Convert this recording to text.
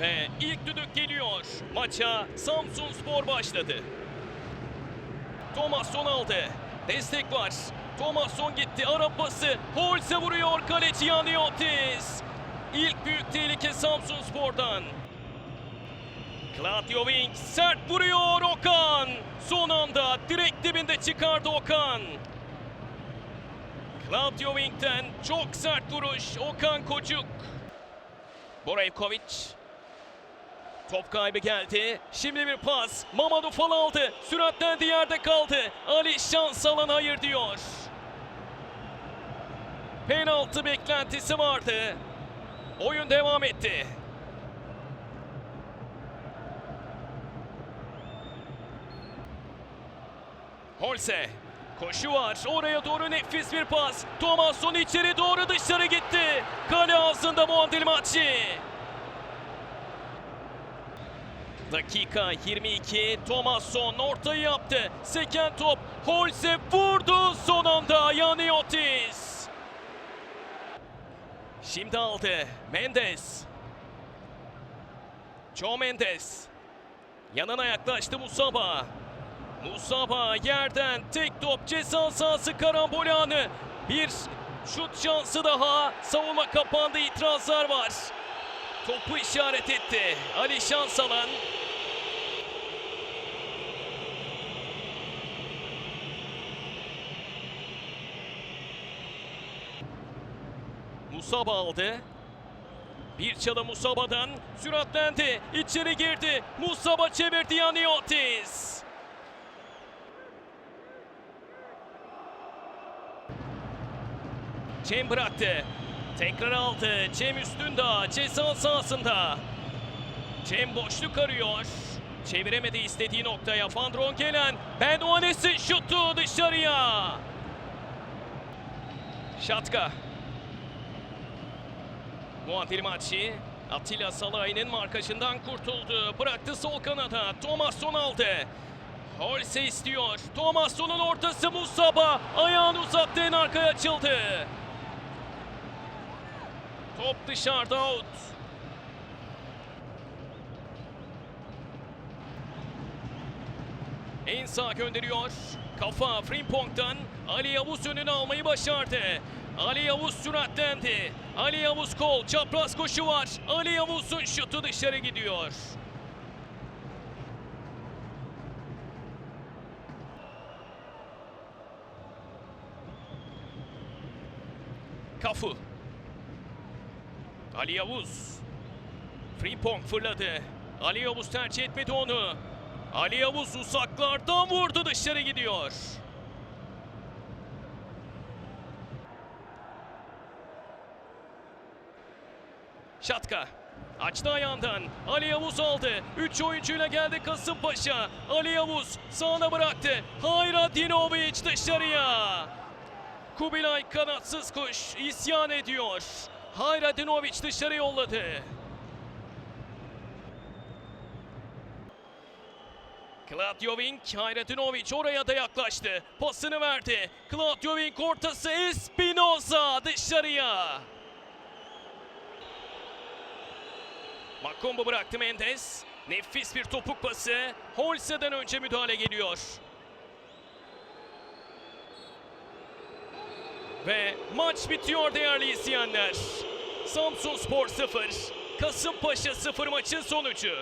Ve ilk düdük geliyor. Maça Samsun Spor başladı. Thomasson aldı. Destek var. Thomasson gitti. Ara pası. Holse vuruyor. Kaleci Yaniotis. İlk büyük tehlike Samsun Spor'dan. Claudio Wing sert vuruyor Okan. Son anda direkt dibinde çıkardı Okan. Claudio Wing'den çok sert vuruş Okan Kocuk. Borevkovic. Top kaybı geldi. Şimdi bir pas. Mamadou fal aldı. Süratlendi yerde kaldı. Ali şans alan hayır diyor. Penaltı beklentisi vardı. Oyun devam etti. Holse. Koşu var. Oraya doğru nefis bir pas. Thomasson içeri doğru dışarı gitti. Kale ağzında Muandil Maçı. Dakika 22. Thomasson ortayı yaptı. Seken top. Holse vurdu. Son anda Yaniotis. Şimdi aldı. Mendes. Joe Mendes. Yanına yaklaştı Musaba. Musaba yerden tek top ceza sahası karambol anı. Bir şut şansı daha. Savunma kapandı itirazlar var. Topu işaret etti. Ali Şansalan. Musaba aldı. Bir çalı Musaba'dan süratlendi. İçeri girdi. Musaba çevirdi Yaniotis. Cem bıraktı. Tekrar aldı. Cem üstünde. Ceza sahasında. Cem boşluk arıyor. Çeviremedi istediği noktaya. Van Drongelen. Ben Oanes'in şutu dışarıya. Şatka. Muadil Maçı. Atilla Salah'ın markajından kurtuldu. Bıraktı sol kanada. Thomasson aldı. Holse istiyor. Thomasson'un ortası Musaba. Ayağını uzattı en arkaya açıldı. Top dışarıda out. En sağ gönderiyor. Kafa Frimpong'dan Ali Yavuz önünü almayı başardı. Ali Yavuz süratlendi. Ali Yavuz kol, çapraz koşu var. Ali Yavuz'un şutu dışarı gidiyor. Kafu. Ali Yavuz. Frimpong fırladı. Ali Yavuz tercih etmedi onu. Ali Yavuz uzaklardan vurdu dışarı gidiyor. Şatka. Açtı ayağından. Ali Yavuz aldı. Üç oyuncuyla geldi Kasımpaşa. Ali Yavuz sağına bıraktı. Hayradinovic dışarıya. Kubilay kanatsız kuş isyan ediyor. Hayradinovic dışarı yolladı. Claudio Wink, Hayratinovic oraya da yaklaştı. Pasını verdi. Claudio Wink ortası Espinoza dışarıya. Makombo bıraktı Mendes. Nefis bir topuk pası. Holse'den önce müdahale geliyor. Ve maç bitiyor değerli izleyenler. Samsun Spor 0, Kasımpaşa 0 maçın sonucu.